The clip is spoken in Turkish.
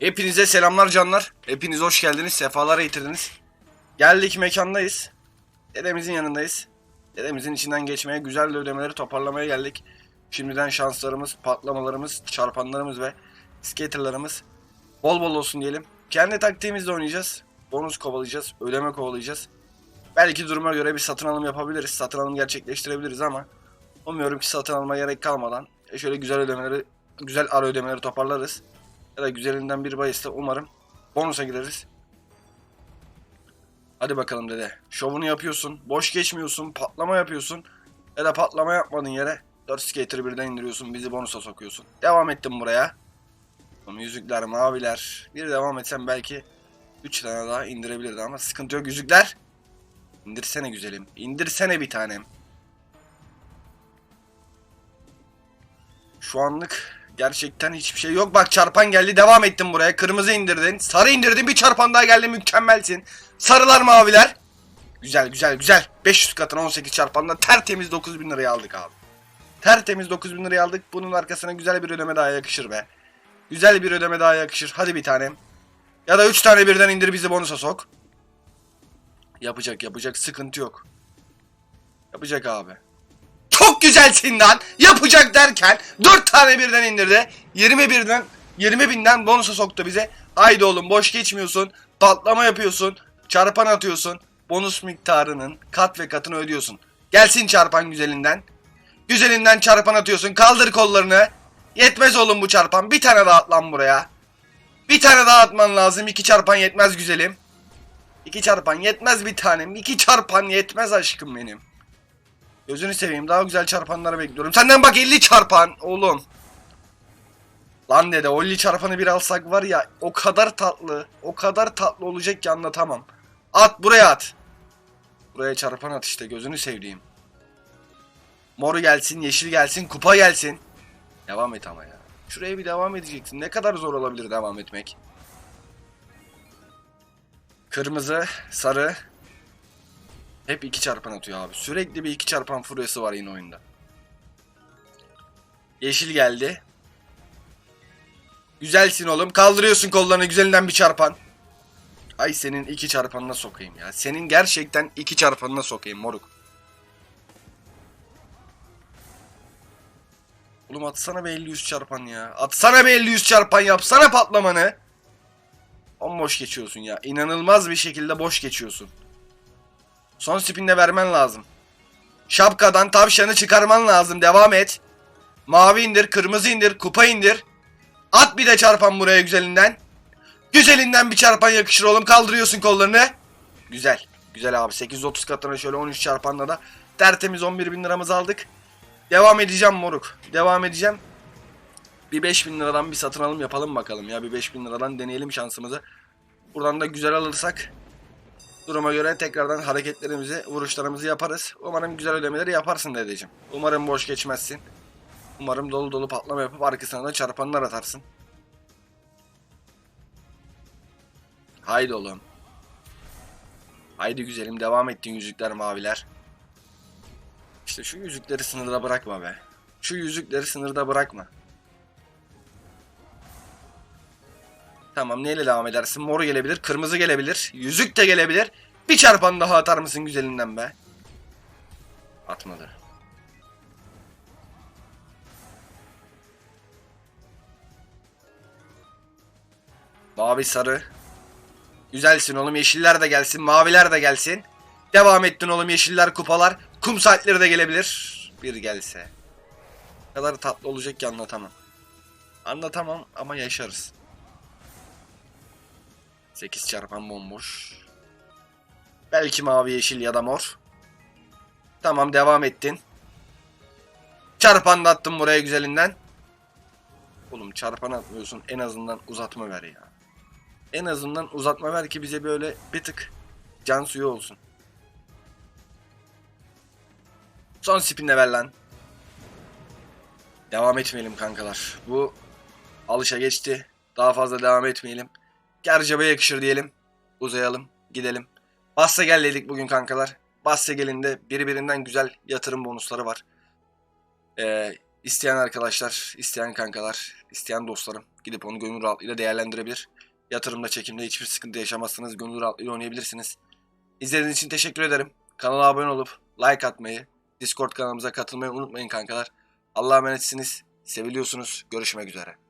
Hepinize selamlar canlar. Hepiniz hoş geldiniz. Sefalar getirdiniz. Geldik mekandayız. Dedemizin yanındayız. Dedemizin içinden geçmeye, güzel ödemeleri toparlamaya geldik. Şimdiden şanslarımız, patlamalarımız, çarpanlarımız ve skaterlarımız bol bol olsun diyelim. Kendi taktiğimizle oynayacağız. Bonus kovalayacağız, ödeme kovalayacağız. Belki duruma göre bir satın alım yapabiliriz. Satın alım gerçekleştirebiliriz ama umuyorum ki satın alma gerek kalmadan e, şöyle güzel ödemeleri, güzel ara ödemeleri toparlarız. Ya da güzelinden bir bahisle umarım bonusa gireriz. Hadi bakalım dede. Şovunu yapıyorsun. Boş geçmiyorsun. Patlama yapıyorsun. Ya da patlama yapmadın yere. 4 skater birden indiriyorsun. Bizi bonusa sokuyorsun. Devam ettim buraya. Oğlum yüzükler, maviler. Bir devam etsem belki 3 tane daha indirebilirdi ama sıkıntı yok yüzükler. İndirsene güzelim. İndirsene bir tanem. Şu anlık gerçekten hiçbir şey yok. Bak çarpan geldi devam ettim buraya. Kırmızı indirdin. Sarı indirdin. Bir çarpan daha geldi. Mükemmelsin. Sarılar maviler. Güzel güzel güzel. 500 katına 18 çarpanla tertemiz 9000 liraya aldık abi. Tertemiz 9000 liraya aldık. Bunun arkasına güzel bir ödeme daha yakışır be. Güzel bir ödeme daha yakışır. Hadi bir tanem. Ya da 3 tane birden indir bizi bonusa sok. Yapacak yapacak sıkıntı yok. Yapacak abi. Çok güzelsin lan. Yapacak derken 4 tane birden indirdi. 20 birden 20 binden bonusa soktu bize. Haydi oğlum boş geçmiyorsun. Patlama yapıyorsun. Çarpan atıyorsun. Bonus miktarının kat ve katını ödüyorsun. Gelsin çarpan güzelinden. Güzelinden çarpan atıyorsun. Kaldır kollarını. Yetmez oğlum bu çarpan. Bir tane daha at lan buraya. Bir tane daha atman lazım. İki çarpan yetmez güzelim. İki çarpan yetmez bir tanem. İki çarpan yetmez aşkım benim. Gözünü seveyim daha güzel çarpanları bekliyorum. Senden bak 50 çarpan oğlum. Lan dede o 50 çarpanı bir alsak var ya o kadar tatlı. O kadar tatlı olacak ki anlatamam. At buraya at. Buraya çarpan at işte gözünü sevdiğim. Mor gelsin, yeşil gelsin, kupa gelsin. Devam et ama ya. Şuraya bir devam edeceksin. Ne kadar zor olabilir devam etmek. Kırmızı, sarı, hep iki çarpan atıyor abi. Sürekli bir iki çarpan furyası var yine oyunda. Yeşil geldi. Güzelsin oğlum. Kaldırıyorsun kollarını güzelinden bir çarpan. Ay senin iki çarpanına sokayım ya. Senin gerçekten iki çarpanına sokayım moruk. Oğlum atsana be 50 100 çarpan ya. Atsana be 50 100 çarpan yapsana patlamanı. boş geçiyorsun ya. İnanılmaz bir şekilde boş geçiyorsun. Son spinle vermen lazım. Şapkadan tavşanı çıkarman lazım. Devam et. Mavi indir, kırmızı indir, kupa indir. At bir de çarpan buraya güzelinden. Güzelinden bir çarpan yakışır oğlum. Kaldırıyorsun kollarını. Güzel. Güzel abi. 830 katına şöyle 13 çarpanla da tertemiz 11 bin liramızı aldık. Devam edeceğim moruk. Devam edeceğim. Bir 5000 liradan bir satın alım yapalım bakalım ya. Bir 5000 liradan deneyelim şansımızı. Buradan da güzel alırsak Duruma göre tekrardan hareketlerimizi, vuruşlarımızı yaparız. Umarım güzel ödemeleri yaparsın dedeciğim. Umarım boş geçmezsin. Umarım dolu dolu patlama yapıp arkasına da çarpanlar atarsın. Haydi oğlum. Haydi güzelim devam ettin yüzükler maviler. İşte şu yüzükleri sınırda bırakma be. Şu yüzükleri sınırda bırakma. Tamam neyle devam edersin? Mor gelebilir, kırmızı gelebilir, yüzük de gelebilir. Bir çarpan daha atar mısın güzelinden be? Atmadı. Mavi sarı. Güzelsin oğlum yeşiller de gelsin, maviler de gelsin. Devam ettin oğlum yeşiller kupalar. Kum saatleri de gelebilir. Bir gelse. Ne kadar tatlı olacak ki anlatamam. Anlatamam ama yaşarız. 8 çarpan bomboş. Belki mavi, yeşil ya da mor. Tamam devam ettin. Çarpan da attım buraya güzelinden. Oğlum çarpan atmıyorsun en azından uzatma ver ya. En azından uzatma ver ki bize böyle bir tık can suyu olsun. Son spinle ver lan. Devam etmeyelim kankalar. Bu alışa geçti. Daha fazla devam etmeyelim. Gercebe yakışır diyelim. Uzayalım. Gidelim. Bassa gel dedik bugün kankalar. Bassa gelinde birbirinden güzel yatırım bonusları var. Ee, isteyen arkadaşlar, isteyen kankalar, isteyen dostlarım gidip onu gönül rahatlığıyla değerlendirebilir. Yatırımda çekimde hiçbir sıkıntı yaşamazsınız. Gönül rahatlığıyla oynayabilirsiniz. İzlediğiniz için teşekkür ederim. Kanala abone olup like atmayı, Discord kanalımıza katılmayı unutmayın kankalar. Allah'a emanetsiniz. Seviliyorsunuz. Görüşmek üzere.